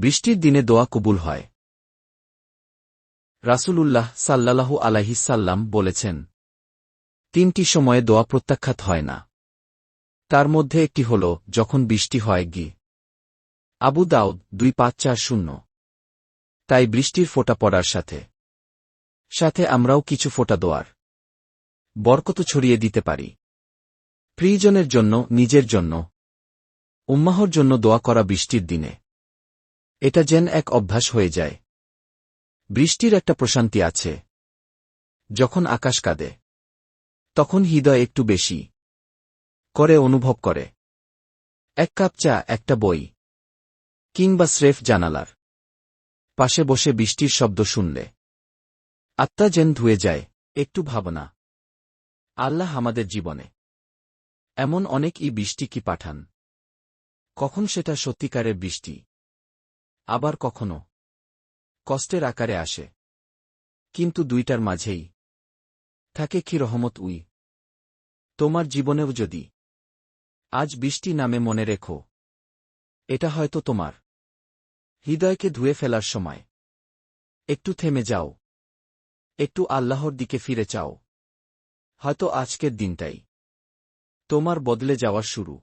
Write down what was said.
বৃষ্টির দিনে দোয়া কবুল হয়। রাসূলুল্লাহ সাল্লাল্লাহু আলাইহিসাল্লাম বলেছেন, তিনটি সময়ে দোয়া প্রত্যাখ্যাত হয় না। তার মধ্যে একটি হল, যখন বৃষ্টি হয় গি। আবু দাউদ দুই পাঁচ চার শূন্য। তাই বৃষ্টির ফোঁটা পড়ার সাথে। সাথে আমরাও কিছু ফোঁটা দোয়ার। বরকত ছড়িয়ে দিতে পারি। প্রিয়জনের জন্য, নিজের জন্য, উম্মাহর জন্য দোয়া করা বৃষ্টির দিনে। এটা যেন এক অভ্যাস হয়ে যায়। বৃষ্টির একটা প্রশান্তি আছে। যখন আকাশ কাঁদে, তখন হৃদয় একটু বেশি করে অনুভব করে। এক কাপ চা, একটা বই, কিংবা স্রেফ জানালার পাশে বসে বৃষ্টির শব্দ শুনলে। আত্মা যেন ধুয়ে যায়, একটু ভাবনা। আল্লাহ আমাদের জীবনে এমন অনেক ই বৃষ্টি কি পাঠান। কখন সেটা সত্যিকারের বৃষ্টি? আবার কখনো। কষ্টের আকারে আসে। কিন্তু দুইটার মাঝেই। থাকে কি রহমত উই। তোমার জীবনেও যদি। আজ বৃষ্টি নামে মনে রেখো। এটা হয়তো তোমার। হৃদয়কে ধুয়ে ফেলার সময়। একটু থেমে যাও। একটু আল্লাহর দিকে ফিরে চাও। হয়তো আজকের দিনটাই। তোমার বদলে যাওয়ার শুরু।